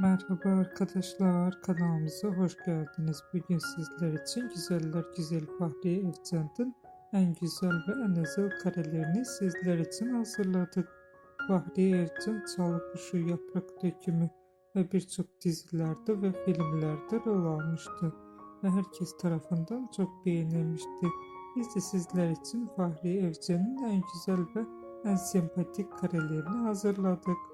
Merhaba arkadaşlar, kanalımıza hoş geldiniz. Bugün sizler için Güzeller Güzel Fahriye Evcen'in en güzel ve en özel karelerini sizler için hazırladık. Fahriye Evcen, Çalı Kuşu, Yaprak Dökümü ve birçok dizilerde ve filmlerde rol almıştı ve herkes tarafından çok beğenilmişti. Biz de sizler için Fahriye Evcen'in en güzel ve en sempatik karelerini hazırladık.